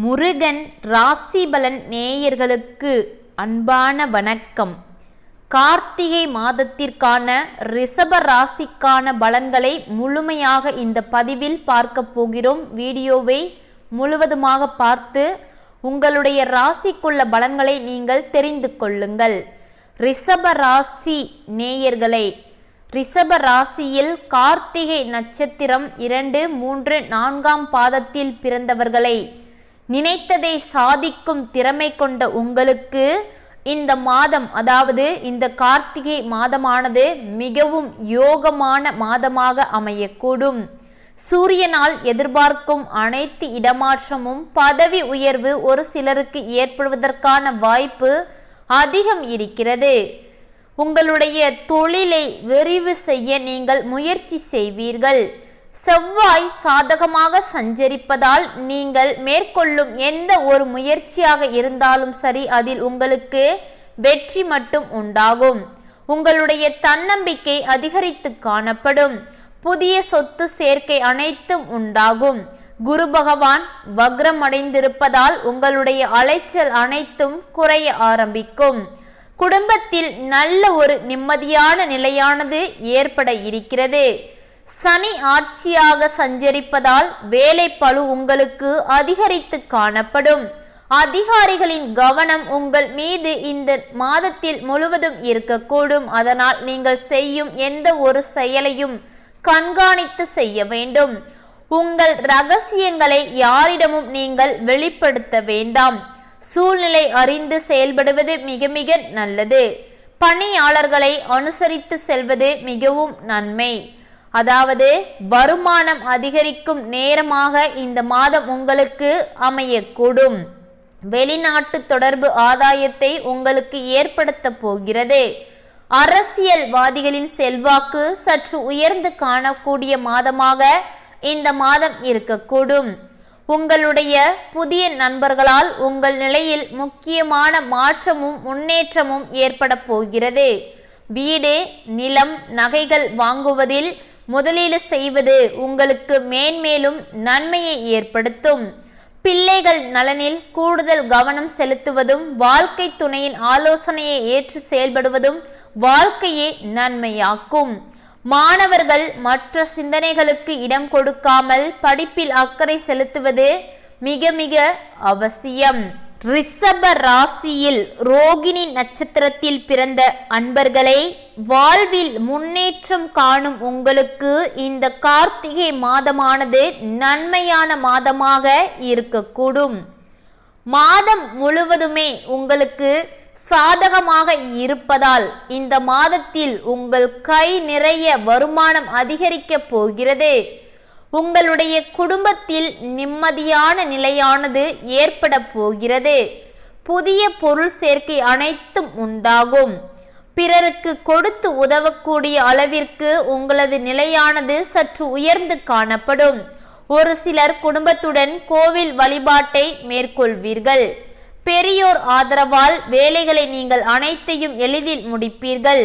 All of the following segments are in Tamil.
முருகன் ராசிபலன் நேயர்களுக்கு அன்பான வணக்கம். கார்த்திகை மாதத்திற்கான ரிஷப ராசிக்கான பலன்களை முழுமையாக இந்த பதிவில் பார்க்க போகிறோம். வீடியோவை முழுவதுமாக பார்த்து உங்களுடைய ராசிக்குள்ள பலன்களை நீங்கள் தெரிந்து கொள்ளுங்கள். ரிஷப ராசி நேயர்களை ரிஷப ராசியில் கார்த்திகை நட்சத்திரம் இரண்டு மூன்று நான்காம் பாதத்தில் பிறந்தவர்களை நினைத்ததை சாதிக்கும் திறமை கொண்ட உங்களுக்கு இந்த மாதம் அதாவது இந்த கார்த்திகை மாதமானது மிகவும் யோகமான மாதமாக அமையக்கூடும். சூரியனால் எதிர்பார்க்கும் அனைத்து இடமாற்றமும் பதவி உயர்வு ஒரு சிலருக்கு ஏற்படுவதற்கான வாய்ப்பு அதிகம் இருக்கிறது. உங்களுடைய தொழிலை விரிவு செய்ய நீங்கள் முயற்சி செய்வீர்கள். செவ்வாய் சாதகமாக சஞ்சரிப்பதால் நீங்கள் மேற்கொள்ளும் எந்த ஒரு முயற்சியாக இருந்தாலும் சரி அதில் உங்களுக்கு வெற்றி மட்டும் உண்டாகும். உங்களுடைய தன்னம்பிக்கை அதிகரித்து காணப்படும். புதிய சொத்து சேர்க்கை அனைத்தும் உண்டாகும். குரு பகவான் வக்ரமடைந்திருப்பதால் உங்களுடைய அலைச்சல் அனைத்தும் குறைய ஆரம்பிக்கும். குடும்பத்தில் நல்ல ஒரு நிம்மதியான நிலையானது ஏற்பட இருக்கிறது. சனி ஆட்சியாக சஞ்சரிப்பதால் வேலை பளு உங்களுக்கு அதிகரித்து காணப்படும். அதிகாரிகளின் கவனம் உங்கள் மீது இந்த மாதத்தில் முழுவதும் இருக்கக்கூடும். அதனால் நீங்கள் செய்யும் எந்த ஒரு செயலையும் கண்காணித்து செய்ய வேண்டும். உங்கள் ரகசியங்களை யாரிடமும் நீங்கள் வெளிப்படுத்த வேண்டாம். சூழ்நிலை அறிந்து செயல்படுவது மிக மிக நல்லது. பணியாளர்களை அனுசரித்து செல்வது மிகவும் நன்மை. அதாவது வருமானம் அதிகரிக்கும் நேரமாக இந்த மாதம் உங்களுக்கு அமையக்கூடும். வெளிநாட்டு தொடர்பு ஆதாயத்தை உங்களுக்கு ஏற்படுத்த போகிறது. அரசியல்வாதிகளின் செல்வாக்கு சற்று உயர்ந்து காணக்கூடிய மாதமாக இந்த மாதம் இருக்கக்கூடும். உங்களுடைய புதிய நண்பர்களால் உங்கள் நிலையில் முக்கியமான மாற்றமும் முன்னேற்றமும் ஏற்பட போகிறது. வீடு நிலம் நகைகள் வாங்குவதில் முதலீடு செய்வது உங்களுக்கு மேன்மேலும் நன்மையை ஏற்படுத்தும். பிள்ளைகள் நலனில் கூடுதல் கவனம் செலுத்துவதும் வாழ்க்கை துணையின் ஆலோசனையை ஏற்று செயல்படுவதும் வாழ்க்கையை நன்மையாக்கும். மாணவர்கள் மற்ற சிந்தனைகளுக்கு இடம் கொடுக்காமல் படிப்பில் அக்கறை செலுத்துவது மிக மிக அவசியம். ரிஷப ராசியில் ரோகிணி நட்சத்திரத்தில் பிறந்த அன்பர்களை வாழ்வில் முன்னேற்றம் காணும் உங்களுக்கு இந்த கார்த்திகை மாதமானது நன்மையான மாதமாக இருக்கக்கூடும். மாதம் முழுவதுமே உங்களுக்கு சாதகமாக இருப்பதால் இந்த மாதத்தில் உங்கள் கை நிறைய வருமானம் அதிகரிக்கப் போகிறது. உங்களுடைய குடும்பத்தில் நிம்மதியான நிலையானது ஏற்பட போகிறது. புதிய பொருள் சேர்க்கை அனைத்தும் உண்டாகும். பிறருக்கு கொடுத்து உதவக்கூடிய அளவிற்கு உங்களது நிலையானது சற்று உயர்ந்து காணப்படும். ஒரு சிலர் குடும்பத்துடன் கோவில் வழிபாட்டை மேற்கொள்வீர்கள். பெரியோர் ஆதரவால் வேலைகளை நீங்கள் அனைத்தையும் எளிதில் முடிப்பீர்கள்.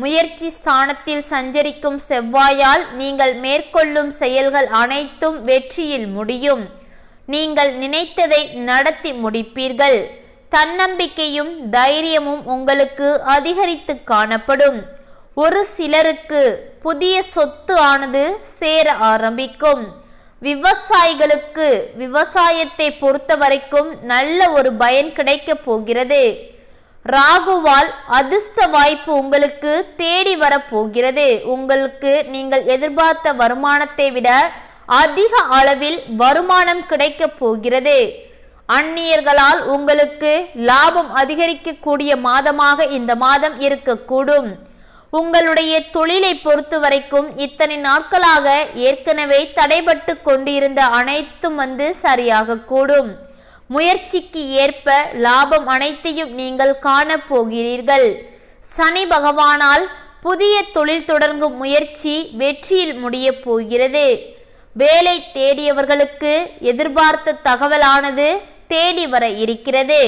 முயற்சி ஸ்தானத்தில் சஞ்சரிக்கும் செவ்வாயால் நீங்கள் மேற்கொள்ளும் செயல்கள் அனைத்தும் வெற்றியில் முடியும். நீங்கள் நினைத்ததை நடத்தி முடிப்பீர்கள். தன்னம்பிக்கையும் தைரியமும் உங்களுக்கு அதிகரித்து காணப்படும். ஒரு சிலருக்கு புதிய சொத்து ஆனது சேர ஆரம்பிக்கும். விவசாயிகளுக்கு விவசாயத்தை பொறுத்த வரைக்கும் நல்ல ஒரு பயன் கிடைக்கப் போகிறது. ராகுவால் அதிர்ஷ்ட வாய்ப்பு உங்களுக்கு தேடி வரப்போகிறது. உங்களுக்கு நீங்கள் எதிர்பார்த்த வருமானத்தை விட அதிக அளவில் வருமானம் கிடைக்க போகிறது. அந்நியர்களால் உங்களுக்கு லாபம் அதிகரிக்கக்கூடிய மாதமாக இந்த மாதம் இருக்கக்கூடும். உங்களுடைய தொழிலை பொறுத்த வரைக்கும் இத்தனை நாட்களாக ஏற்கனவே தடைபட்டு கொண்டிருந்த அனைத்தும் வந்து சரியாக கூடும். முயற்சிக்கு ஏற்ப லாபம் அனைத்தையும் நீங்கள் காணப்போகிறீர்கள். சனி பகவானால் புதிய தொழில் தொடங்கும் முயற்சி வெற்றியில் முடிய போகிறது. வேலை தேடியவர்களுக்கு எதிர்பார்த்த தகவலானது தேடி வர இருக்கிறது.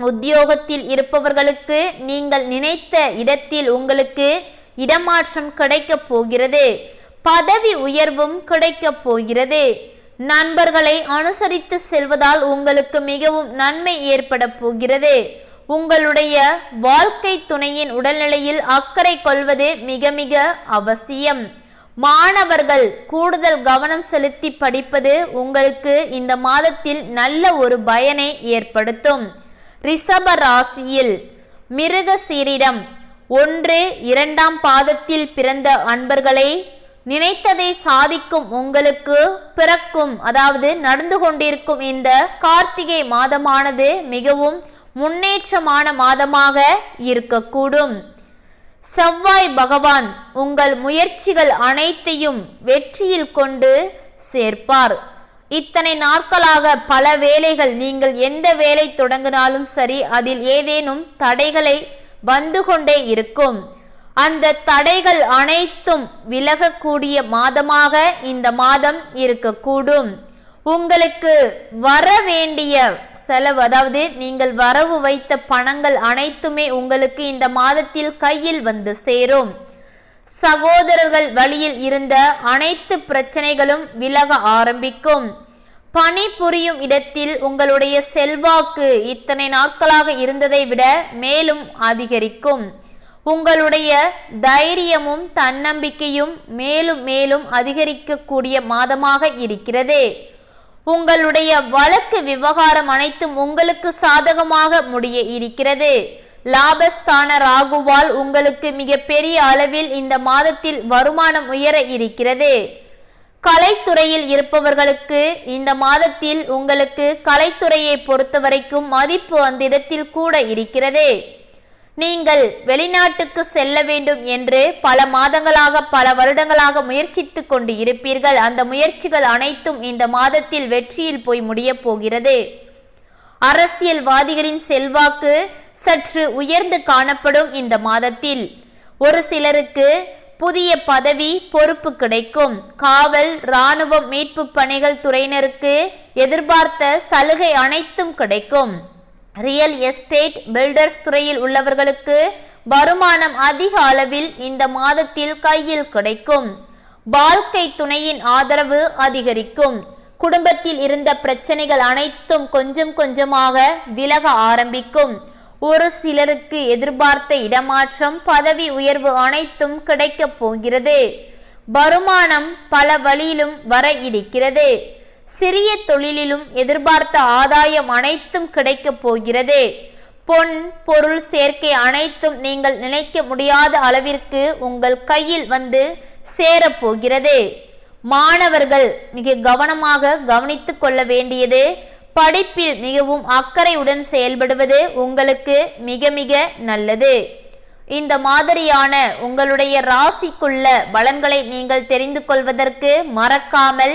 உத்தியோகத்தில் இருப்பவர்களுக்கு நீங்கள் நினைத்த இடத்தில் உங்களுக்கு இடமாற்றம் கிடைக்கப் போகிறது. பதவி உயர்வும் கிடைக்கப் போகிறது. நண்பர்களை அனுசரித்து செல்வதால் உங்களுக்கு மிகவும் நன்மை ஏற்பட போகிறது. உங்களுடைய வாழ்க்கை துணையின் உடல்நிலையில் அக்கறை கொள்வது மிக மிக அவசியம். மாணவர்கள் கூடுதல் கவனம் செலுத்தி படிப்பது உங்களுக்கு இந்த மாதத்தில் நல்ல ஒரு பயனை ஏற்படுத்தும். ரிஷப ராசியில் மிருக சீரிடம் ஒன்று இரண்டாம் பாதத்தில் பிறந்த அன்பர்களை நினைத்ததை சாதிக்கும் உங்களுக்கு பிறக்கும் அதாவது நடந்து கொண்டிருக்கும் இந்த கார்த்திகை மாதமானது மிகவும் முன்னேற்றமான மாதமாக இருக்கக்கூடும். செவ்வாய் பகவான் உங்கள் முயற்சிகள் அனைத்தையும் வெற்றியில் கொண்டு சேர்ப்பார். இத்தனை நாட்களாக பல வேலைகள் நீங்கள் எந்த வேலை தொடங்கினாலும் சரி அதில் ஏதேனும் தடைகளை வந்து கொண்டே இருக்கும். அந்த தடைகள் அனைத்தும் விலகக்கூடிய மாதமாக இந்த மாதம் இருக்கக்கூடும். உங்களுக்கு வர வேண்டிய செலவு அதாவது நீங்கள் வரவு வைத்த பணங்கள் அனைத்துமே உங்களுக்கு இந்த மாதத்தில் கையில் வந்து சேரும். சகோதரர்கள் வழியில் இருந்த அனைத்து பிரச்சனைகளும் விலக ஆரம்பிக்கும். பணி புரியும் இடத்தில் உங்களுடைய செல்வாக்கு இத்தனை நாட்களாக இருந்ததை விட மேலும் அதிகரிக்கும். உங்களுடைய தைரியமும் தன்னம்பிக்கையும் மேலும் மேலும் அதிகரிக்கக்கூடிய மாதமாக இருக்கிறது. உங்களுடைய வழக்கு விவகாரம் அனைத்தும் உங்களுக்கு சாதகமாக முடிய இருக்கிறது. லாபஸ்தான ராகுவால் உங்களுக்கு மிகப்பெரிய அளவில் இந்த மாதத்தில் வருமானம் உயர இருக்கிறது. கலைத்துறையில் இருப்பவர்களுக்கு இந்த மாதத்தில் உங்களுக்கு கலைத்துறையை பொறுத்தவரைக்கும் மதிப்பு அந்த இடத்தில் கூட இருக்கிறது. நீங்கள் வெளிநாட்டுக்கு செல்ல வேண்டும் என்று பல மாதங்களாக பல வருடங்களாக முயற்சித்து கொண்டு இருப்பீர்கள். அந்த முயற்சிகள் அனைத்தும் இந்த மாதத்தில் வெற்றியில் போய் முடியப் போகிறது. அரசியல்வாதிகளின் செல்வாக்கு சற்று உயர்ந்து காணப்படும் இந்த மாதத்தில். ஒரு சிலருக்கு புதிய பதவி பொறுப்பு கிடைக்கும். காவல் இராணுவம் மீட்பு பணிகள் துறையினருக்கு எதிர்பார்த்த சலுகை அனைத்தும் கிடைக்கும். ரியல் எஸ்டேட் பில்டர்ஸ் துறையில் உள்ளவர்களுக்கு வருமானம் அதிக அளவில் இந்த மாதத்தில் கையில் கிடைக்கும். வாழ்க்கை துணையின் ஆதரவு அதிகரிக்கும். குடும்பத்தில் இருந்த பிரச்சனைகள் அனைத்தும் கொஞ்சம் கொஞ்சமாக விலக ஆரம்பிக்கும். ஒரு சிலருக்கு எதிர்பார்த்த இடமாற்றம் பதவி உயர்வு அனைத்தும் கிடைக்கப் போகிறது. வருமானம் பல வழியிலும் வர இருக்கிறது. சிறிய தொழிலிலும் எதிர்பார்த்த ஆதாயம் அனைத்தும் கிடைக்கப் போகிறது. பொன் பொருள் சேர்க்கை அனைத்தும் நீங்கள் நினைக்க முடியாத அளவிற்கு உங்கள் கையில் வந்து சேரப்போகிறது மாணவர்கள் மிக கவனமாக கவனித்து கொள்ள வேண்டியது படிப்பில் மிகவும் அக்கறையுடன் செயல்படுவது உங்களுக்கு மிக மிக நல்லது. இந்த மாதிரியான உங்களுடைய ராசிக்குள்ள பலன்களை நீங்கள் தெரிந்து கொள்வதற்கு மறக்காமல்